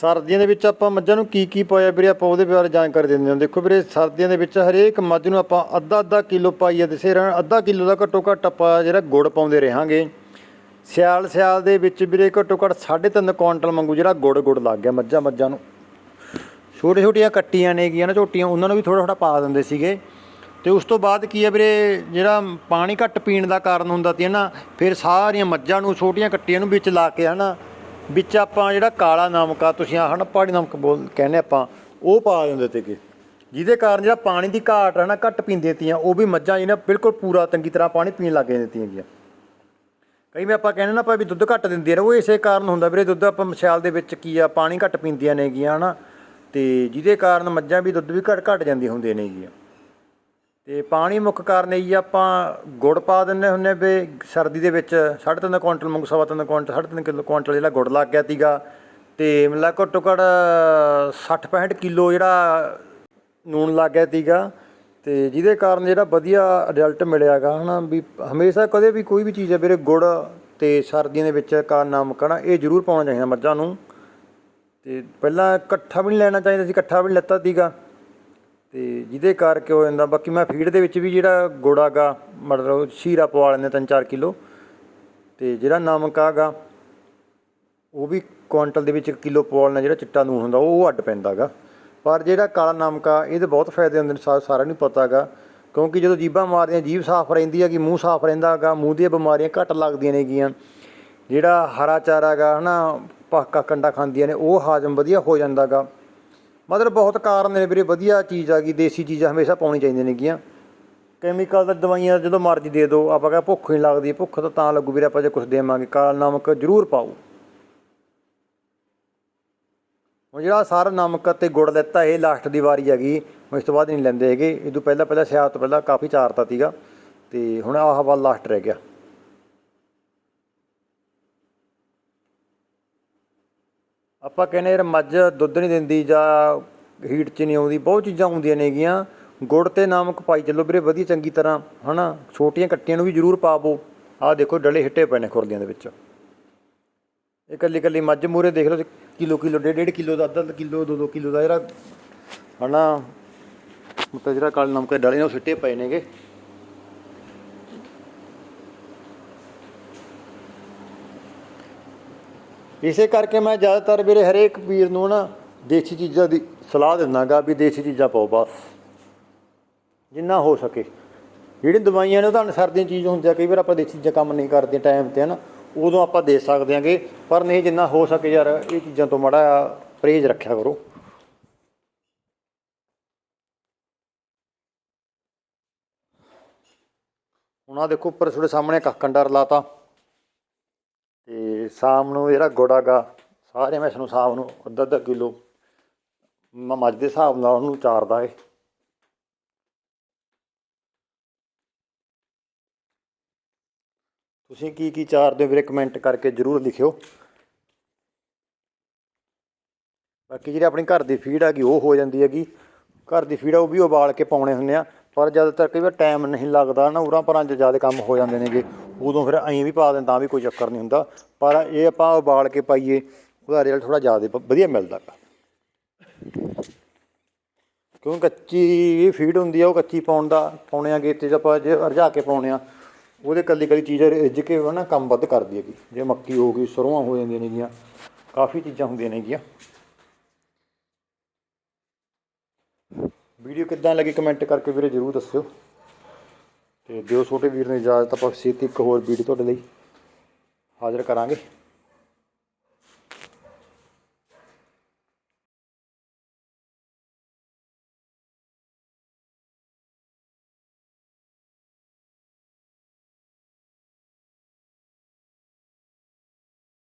ਸਰਦੀਆਂ ਦੇ ਵਿੱਚ ਆਪਾਂ ਮੱਝਾਂ ਨੂੰ ਕੀ ਕੀ ਪਾਇਆ ਵੀਰੇ? ਆਪਾਂ ਉਹਦੇ ਬਾਰੇ ਜਾਣਕਾਰੀ ਦਿੰਦੇ ਹਾਂ। ਦੇਖੋ ਵੀਰੇ, ਸਰਦੀਆਂ ਦੇ ਵਿੱਚ ਹਰੇਕ ਮੱਝ ਨੂੰ ਆਪਾਂ ਅੱਧਾ ਅੱਧਾ ਕਿਲੋ ਪਾਈਏ ਦਿਸੇ ਰਹਿਣ ਅੱਧਾ ਕਿਲੋ ਦਾ ਘੱਟੋ ਘੱਟ ਆਪਾਂ ਜਿਹੜਾ ਗੁੜ ਪਾਉਂਦੇ ਰਹਾਂਗੇ। ਸਿਆਲ ਸਿਆਲ ਦੇ ਵਿੱਚ ਵੀਰੇ ਘੱਟੋ ਘੱਟ 3.5 ਕੁਆਂਟਲ ਮੰਗੂ ਜਿਹੜਾ ਗੁੜ ਗੁੜ ਲੱਗ ਗਿਆ ਮੱਝਾਂ ਮੱਝਾਂ ਨੂੰ। ਛੋਟੇ ਛੋਟੀਆਂ ਕੱਟੀਆਂ ਨੇਗੀਆਂ ਨਾ, ਝੋਟੀਆਂ, ਉਹਨਾਂ ਨੂੰ ਵੀ ਥੋੜਾ ਥੋੜਾ ਪਾ ਦਿੰਦੇ ਸੀਗੇ। ਤੇ ਉਸ ਤੋਂ ਬਾਅਦ ਕੀ ਹੈ ਵੀਰੇ, ਜਿਹੜਾ ਪਾਣੀ ਘੱਟ ਪੀਣ ਦਾ ਕਾਰਨ ਹੁੰਦਾ ਸੀ ਨਾ, ਫਿਰ ਸਾਰੀਆਂ ਮੱਝਾਂ ਨੂੰ, ਛੋਟੀਆਂ ਕੱਟੀਆਂ ਨੂੰ ਵਿੱਚ ਲਾ ਕੇ ਹਨਾ ਵਿੱਚ ਆਪਾਂ ਜਿਹੜਾ ਕਾਲਾ ਨਮਕ ਆ, ਤੁਸੀਂ ਆਹ ਨਾ ਪਹਾੜੀ ਨਮਕ ਬੋਲ ਕਹਿੰਦੇ ਆਪਾਂ, ਉਹ ਪਾ ਦਿੰਦੇ ਤੇਗੇ ਜਿਹਦੇ ਕਾਰਨ ਜਿਹੜਾ ਪਾਣੀ ਦੀ ਘਾਟ ਹੈ ਨਾ, ਘੱਟ ਪੀਂਦੀਆਂ ਤੀਆਂ ਉਹ ਵੀ ਮੱਝਾਂ ਜੀ ਬਿਲਕੁਲ ਪੂਰਾ ਚੰਗੀ ਤਰ੍ਹਾਂ ਪਾਣੀ ਪੀਣ ਲੱਗ ਜਾਂਦੀਆਂ ਤੀਆਂ ਕਈ ਵਾਰ ਆਪਾਂ ਕਹਿੰਦੇ ਨਾ ਆਪਾਂ ਵੀ ਦੁੱਧ ਘੱਟ ਦਿੰਦੀਆਂ ਨੇ ਉਹ ਇਸੇ ਕਾਰਨ ਹੁੰਦਾ ਵੀਰੇ, ਦੁੱਧ ਆਪਾਂ ਮਸ਼ਾਲ ਦੇ ਵਿੱਚ ਕੀ ਆ, ਪਾਣੀ ਘੱਟ ਪੀਂਦੀਆਂ ਨੇਗੀਆਂ ਹਨਾ। ਤੇ ਜਿਹਦੇ ਕਾਰਨ ਮੱਝਾਂ ਵੀ ਦੁੱਧ ਵੀ ਘੱਟ ਘੱਟ ਜਾਂਦੀਆਂ ਹੁੰਦੀਆਂ ਨੇਗੀਆਂ। ਤੇ ਪਾਣੀ ਮੁੱਖ ਕਾਰਨ ਇਹੀ ਆ, ਆਪਾਂ ਗੁੜ ਪਾ ਦਿੰਨੇ ਹੁੰਨੇ ਵੀ ਸਰਦੀ ਦੇ ਵਿੱਚ 3.5 ਕੁਇੰਟਲ ਮੂੰਗ ਸਵਾ ਤਿੰਨ ਕੁਇੰਟਲ 3.5 ਕਿਲੋ ਕੁਇੰਟਲ ਜਿਹੜਾ ਗੁੜ ਲੱਗ ਗਿਆ ਤੀਗਾ ਤੇ ਮਤਲਬ ਘੱਟੋ ਘੱਟ 60 65 ਕਿਲੋ ਜਿਹੜਾ ਨੂਣ ਲੱਗ ਗਿਆ ਤੀਗਾ ਤੇ ਜਿਹਦੇ ਕਾਰਨ ਜਿਹੜਾ ਵਧੀਆ ਰਿਜ਼ਲਟ ਮਿਲਿਆਗਾ ਹਨਾ ਵੀ ਹਮੇਸ਼ਾ ਕਦੇ ਵੀ ਕੋਈ ਵੀ ਚੀਜ਼ ਹੈ ਵੀਰੇ ਗੁੜ ਤੇ ਸਰਦੀਆਂ ਦੇ ਵਿੱਚ ਕਾ ਨਮਕ ਇਹ ਜ਼ਰੂਰ ਪਾਉਣਾ ਚਾਹੀਦਾ ਮੱਝਾਂ ਨੂੰ। ਤੇ ਪਹਿਲਾਂ ਇਕੱਠਾ ਵੀ ਨਹੀਂ ਲੈਣਾ ਚਾਹੀਦਾ ਸੀ ਇਕੱਠਾ ਵੀ ਨਹੀਂ ਲੈਤਾ ਸੀਗਾ। ਤੇ ਜਿਹਦੇ ਕਰਕੇ ਹੋ ਜਾਂਦਾ ਬਾਕੀ ਮੈਂ ਫੀਡ ਦੇ ਵਿੱਚ ਵੀ ਜਿਹੜਾ ਗੁੜ ਹੈਗਾ ਮਤਲਬ ਸ਼ੀਰਾ ਪਵਾ ਲੈਂਦੇ ਤਿੰਨ ਚਾਰ ਕਿਲੋ ਤੇ ਜਿਹੜਾ ਨਮਕ ਹੈਗਾ ਉਹ ਵੀ ਕੁਆਂਟਲ ਦੇ ਵਿੱਚ ਕਿਲੋ ਪਵਾ ਲੈਣਾ ਜਿਹੜਾ ਚਿੱਟਾ ਨੂਣ ਹੁੰਦਾ, ਉਹ ਅੱਡ ਪੈਂਦਾ ਹੈਗਾ ਪਰ ਜਿਹੜਾ ਕਾਲਾ ਨਮਕ ਆ ਇਹਦੇ ਬਹੁਤ ਫਾਇਦੇ ਹੁੰਦੇ ਨੇ, ਸਾ- ਸਾਰਿਆਂ ਨੂੰ ਪਤਾ ਹੈਗਾ ਕਿਉਂਕਿ ਜਦੋਂ ਜੀਭਾਂ ਮਾਰਦੀਆਂ, ਜੀਭ ਸਾਫ਼ ਰਹਿੰਦੀ ਹੈਗੀ, ਮੂੰਹ ਸਾਫ਼ ਰਹਿੰਦਾ ਹੈਗਾ ਮੂੰਹ ਦੀਆਂ ਬਿਮਾਰੀਆਂ ਘੱਟ ਲੱਗਦੀਆਂ ਨੇਗੀਆਂ। ਜਿਹੜਾ ਹਰਾ ਚਾਰਾ ਹੈਗਾ ਹਨਾ, ਪੱਕਾ ਕੰਡਾ ਖਾਂਦੀਆਂ ਨੇ, ਉਹ ਹਾਜ਼ਮ ਵਧੀਆ ਹੋ ਜਾਂਦਾ ਹੈਗਾ ਮਤਲਬ ਬਹੁਤ ਕਾਰਨ ਨੇ ਵੀਰੇ, ਵਧੀਆ ਚੀਜ਼ ਆ ਗਈ, ਦੇਸੀ ਚੀਜ਼ਾਂ ਹਮੇਸ਼ਾ ਪਾਉਣੀ ਚਾਹੀਦੀਆਂ ਨੇਗੀਆਂ। ਕੈਮੀਕਲ ਤਾਂ ਦਵਾਈਆਂ ਜਦੋਂ ਮਰਜ਼ੀ ਦੇ ਦਿਓ, ਆਪਾਂ ਕਹਿੰਦੇ ਭੁੱਖ ਨਹੀਂ ਲੱਗਦੀ, ਭੁੱਖ ਤਾਂ ਤਾਂ ਲੱਗੂ ਵੀਰੇ, ਆਪਾਂ ਜੇ ਕੁਝ ਦੇਵਾਂਗੇ, ਕਾਲ ਨਮਕ ਜ਼ਰੂਰ ਪਾਓ। ਹੁਣ ਜਿਹੜਾ ਸਾਰਾ ਨਮਕ ਅਤੇ ਗੁੜ ਲੈਤਾ, ਇਹ ਲਾਸਟ ਦੀ ਵਾਰੀ ਹੈਗੀ, ਹੁਣ ਇਸ ਤੋਂ ਬਾਅਦ ਨਹੀਂ ਲੈਂਦੇ ਹੈਗੇ, ਇਹ ਤੋਂ ਪਹਿਲਾਂ ਪਹਿਲਾਂ ਸਿਆਲ ਤੋਂ ਪਹਿਲਾਂ ਕਾਫੀ ਚਾਰਤਾ ਸੀਗਾ, ਤੇ ਹੁਣ ਆਹ ਵਾਲਾ ਲਾਸਟ ਰਹਿ ਗਿਆ। ਆਪਾਂ ਕਹਿੰਦੇ ਯਾਰ ਮੱਝ ਦੁੱਧ ਨਹੀਂ ਦਿੰਦੀ ਜਾਂ ਹੀਟ 'ਚ ਨਹੀਂ ਆਉਂਦੀ, ਬਹੁਤ ਚੀਜ਼ਾਂ ਹੁੰਦੀਆਂ ਨੇਗੀਆਂ। ਗੁੜ ਤੇ ਨਮਕ ਪਾਈ ਚੱਲੋ ਵੀਰੇ, ਵਧੀਆ ਚੰਗੀ ਤਰ੍ਹਾਂ, ਹਨਾ? ਛੋਟੀਆਂ ਕੱਟੀਆਂ ਨੂੰ ਵੀ ਜ਼ਰੂਰ ਪਾਵੋ। ਆਹ ਦੇਖੋ ਡਲੇ ਹਿੱਟੇ ਪਏ ਨੇ ਖੁਰਲੀਆਂ ਦੇ ਵਿੱਚ। ਇਹ ਕੱਲੀ ਕੱਲੀ ਮੱਝ ਮੂਰੇ ਦੇਖ ਲਓ ਕਿਲੋ ਕਿਲੋ ਡੇਢ ਡੇਢ ਕਿਲੋ ਦਾ ਅੱਧਾ ਅੱਧਾ ਕਿਲੋ ਦੋ ਦੋ ਕਿਲੋ ਦਾ ਜਿਹੜਾ, ਹਨਾ? ਮਤਲਬ ਜਿਹੜਾ ਕਾਲੇ ਨਮਕ ਦੇ ਡਲੇ ਨੇ ਉਹ ਸਿੱਟੇ ਪਏ ਨੇਗੇ। ਇਸੇ ਕਰਕੇ ਮੈਂ ਜ਼ਿਆਦਾਤਰ ਵੀਰੇ ਹਰੇਕ ਵੀਰ ਨੂੰ ਨਾ ਦੇਸੀ ਚੀਜ਼ਾਂ ਦੀ ਸਲਾਹ ਦਿੰਦਾਗਾ ਵੀ ਦੇਸੀ ਚੀਜ਼ਾਂ ਪਾਓ ਬਸ। ਜਿੰਨਾ ਹੋ ਸਕੇ। ਜਿਹੜੀ ਦਵਾਈਆਂ ਨੇ ਉਹ ਤਾਂ ਸਰਦੀਆਂ ਚੀਜ਼ ਹੁੰਦੀਆਂ, ਕਈ ਵਾਰ ਆਪਾਂ ਦੇਸੀ ਚੀਜ਼ਾਂ ਕੰਮ ਨਹੀਂ ਕਰਦੇ ਟਾਈਮ ਤੇ, ਹਨਾ। ਉਦੋਂ ਆਪਾਂ ਦੇ ਸਕਦੇ ਆਂਗੇ ਪਰ ਨਹੀਂ ਜਿੰਨਾ ਹੋ ਸਕੇ ਯਾਰ, ਇਹ ਚੀਜ਼ਾਂ ਤੋਂ ਮਾੜਾ ਪਰਹੇਜ਼ ਰੱਖਿਆ ਕਰੋ। ਹੁਣ ਆ ਦੇਖੋ, ਉੱਪਰ ਤੁਹਾਡੇ ਸਾਹਮਣੇ ਕੱਖ ਕੱਕੰਡਰ ਲਾਤਾ ਤੇ ਸ਼ਾਮ ਨੂੰ ਜਿਹੜਾ ਗੁੜ ਹੈਗਾ ਸਾਰੇ ਮੈਂ ਨੂੰ ਸ਼ਾਮ ਨੂੰ ਅੱਧਾ ਅੱਧਾ ਕਿਲੋ ਮੱਝ ਦੇ ਹਿਸਾਬ ਨਾਲ ਉਹਨੂੰ ਚਾਰਦਾ ਏ। ਤੁਸੀਂ ਕੀ ਕੀ ਚਾਰਦੇ ਹੋ ਵੀਰੇ ਕਮੈਂਟ ਕਰਕੇ ਜਰੂਰ ਲਿਖਿਓ। ਬਾਕੀ ਜਿਹੜੀ ਆਪਣੀ ਘਰ ਦੀ ਫੀਡ ਹੈਗੀ ਉਹ ਹੋ ਜਾਂਦੀ ਹੈਗੀ। ਘਰ ਦੀ ਫੀਡ ਆ, ਉਹ ਵੀ ਉਬਾਲ ਕੇ ਪਾਉਣੇ ਹੁੰਦੇ ਆ। ਪਰ ਜ਼ਿਆਦਾਤਰ ਕਈ ਵਾਰ ਟਾਈਮ ਨਹੀਂ ਲੱਗਦਾ ਨਾ, ਉਰਾਂ ਪਰਾਂ 'ਚ ਜ਼ਿਆਦਾ ਕੰਮ ਹੋ ਜਾਂਦੇ ਨੇਗੇ। ਉਦੋਂ ਫਿਰ ਐਂ ਵੀ ਪਾ ਦਿੰਦੇ ਤਾਂ ਵੀ ਕੋਈ ਚੱਕਰ ਨਹੀਂ ਹੁੰਦਾ। ਪਰ ਇਹ ਆਪਾਂ ਉਬਾਲ ਕੇ ਪਾਈਏ, ਉਹਦਾ ਰਿਜ਼ਲਟ ਥੋੜਾ ਜ਼ਿਆਦਾ ਵਧੀਆ ਮਿਲਦਾ। ਗਾ ਕਿਉਂ ਕੱਚੀ ਫੀਡ ਹੁੰਦੀ ਆ, ਉਹ ਕੱਚੀ ਪਾਉਣ ਦਾ, ਪਾਉਣੇ ਆ ਗੇਤੇ 'ਚ ਆਪਾਂ ਜੇ ਰਝਾ ਕੇ ਪਾਉਣੇ ਆ, ਉਹਦੇ ਕੱਲੀ ਕੱਲੀ ਚੀਜ਼ ਰਿੱਝ ਕੇ ਨਾ ਕੰਮ ਵੱਧ ਕਰਦੀ ਹੈਗੀ। ਜੇ ਮੱਕੀ ਹੋ ਗਈ, ਸਰੋਂ ਹੋ ਜਾਂਦੀਆਂ ਨੇਗੀਆਂ, ਕਾਫੀ ਚੀਜ਼ਾਂ ਹੁੰਦੀਆਂ ਨੇਗੀਆਂ। ਵੀਡੀਓ ਕਿੱਦਾਂ ਲੱਗੀ ਕਮੈਂਟ ਕਰਕੇ ਵੀਰੇ ਜਰੂਰ ਦੱਸਿਓ। ਤੇ ਦਿਓ ਛੋਟੇ ਵੀਰ ਨੂੰ ਇਜਾਜ਼ਤ, ਆਪਾਂ ਛੇਤੀ ਇੱਕ ਹੋਰ ਵੀਡੀਓ ਤੁਹਾਡੇ ਲਈ ਹਾਜ਼ਰ ਕਰਾਂਗੇ।